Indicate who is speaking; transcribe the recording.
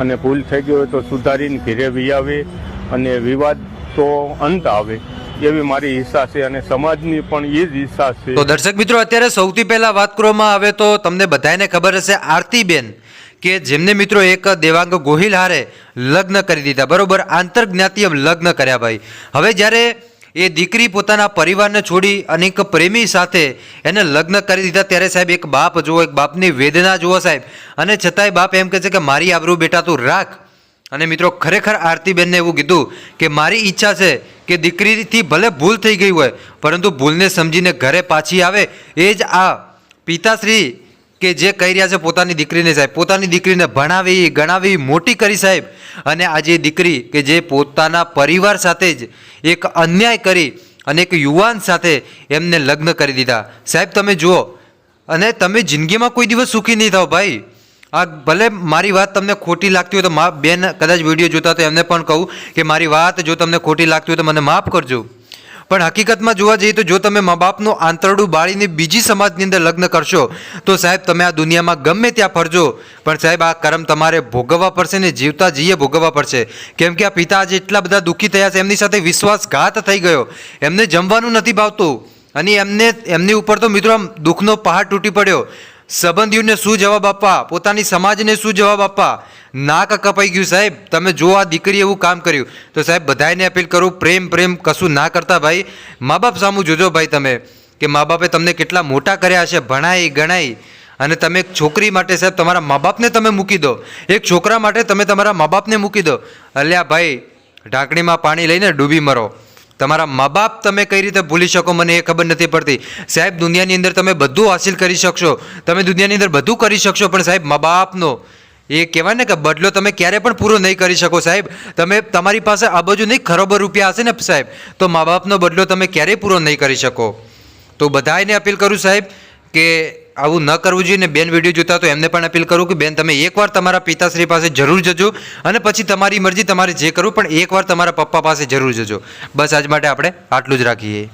Speaker 1: અને ભૂલ થઈ ગઈ હોય તો સુધારીને ઘેરે આવે અને વિવાદ તો અંત આવે. એવી મારી ઈચ્છા છે અને સમાજની પણ એ જ ઈચ્છા છે.
Speaker 2: તો દર્શક મિત્રો, અત્યારે સૌથી પહેલા વાત કરવામાં આવે તો તમને બધાને ખબર હશે આરતીબેન કે જેમને મિત્રો એક દેવાંગ ગોહિલ હારે લગ્ન કરી દીધા. બરોબર આંતરજ્ઞાતીય લગ્ન કર્યા ભાઈ. હવે જ્યારે એ દીકરી પોતાના પરિવારને છોડી અનેક પ્રેમી સાથે એને લગ્ન કરી દીધા. ત્યારે સાહેબ એક બાપ જુઓ, એક બાપની વેદના જુઓ સાહેબ. અને છતાંય બાપ એમ કહે છે કે મારી આબરૂ બેટા તું રાખ. અને મિત્રો ખરેખર આરતીબેનને એવું કીધું કે મારી ઈચ્છા છે કે દીકરીથી ભલે ભૂલ થઈ ગઈ હોય, પરંતુ ભૂલને સમજીને ઘરે પાછી આવે. એ જ આ પિતાશ્રી કે જે કહી રહ્યા છે, પોતાની દીકરીને સાહેબ, પોતાની દીકરીને ભણાવી, ગણાવી, મોટી કરી સાહેબ. અને આજે દીકરી કે જે પોતાના પરિવાર સાથે જ એક અન્યાય કરી અને એક યુવાન સાથે એમને લગ્ન કરી દીધા. સાહેબ, તમે જુઓ. અને તમે જિંદગીમાં કોઈ દિવસ સુખી નહીં થાવ ભાઈ. આ ભલે મારી વાત તમને ખોટી લાગતી હોય તો મા, બેન, કદાચ વીડિયો જોતા તો એમને પણ કહું કે મારી વાત જો તમને ખોટી લાગતી હોય તો મને માફ કરજો. પણ હકીકતમાં જોવા જઈએ તો જો તમે મા બાપનું આંતરડું બાળીને બીજી સમાજની અંદર લગ્ન કરશો, તો સાહેબ તમે આ દુનિયામાં ગમે ત્યાં ફરજો. પણ સાહેબ, આ કર્મ તમારે ભોગવવા પડશે ને જીવતા જીએ ભોગવવા પડશે. કેમ કે આ પિતા આજે એટલા બધા દુઃખી થયા છે, એમની સાથે વિશ્વાસઘાત થઈ ગયો. એમને જમવાનું નથી ભાવતું. અને એમને, એમની ઉપર તો મિત્રો આમ દુઃખનો પહાડ તૂટી પડ્યો. સંબંધીઓને શું જવાબ આપવા? પોતાની સમાજને શું જવાબ આપવા? નાક કપાઈ ગયું સાહેબ. તમે જો આ દીકરી એવું કામ કર્યું. તો સાહેબ બધાને અપીલ કરું, પ્રેમ પ્રેમ કશું ના કરતા ભાઈ. મા બાપ સામું જોજો ભાઈ તમે, કે મા બાપે તમને કેટલા મોટા કર્યા હશે, ભણાઈ, ગણાઈ. અને તમે એક છોકરી માટે સાહેબ, તમારા મા બાપને તમે મૂકી દો. એક છોકરા માટે તમે તમારા મા બાપને મૂકી દો. અલ્યા ભાઈ, ઢાંકણીમાં પાણી લઈને ડૂબી મરો. તમારા મા બાપ તમે કઈ રીતે ભૂલી શકો મને એ ખબર નથી પડતી. સાહેબ, દુનિયાની અંદર તમે બધું હાસિલ કરી શકશો. તમે દુનિયાની અંદર બધું કરી શકશો, પણ સાહેબ મા બાપનો એ કહેવાય ને કે બદલો તમે ક્યારે પણ પૂરો નહીં કરી શકો સાહેબ. તમે તમારી પાસે આ બાજુ નહીં, ખરોબર રૂપિયા હશે ને સાહેબ. તો મા બાપનો બદલો તમે ક્યારેય પૂરો નહીં કરી શકો. તો બધાને અપીલ કરું સાહેબ કે આવું ન કરવું જોઈએ ને બેન વીડિયો જોતા તો એમને પણ અપીલ કરું કે બેન તમે એકવાર તમારા પિતાશ્રી પાસે જરૂર જજો અને પછી તમારી મરજી તમારે જે કરવું પણ એકવાર તમારા પપ્પા પાસે જરૂર જજો. બસ આજ માટે આપણે આટલું જ રાખીએ.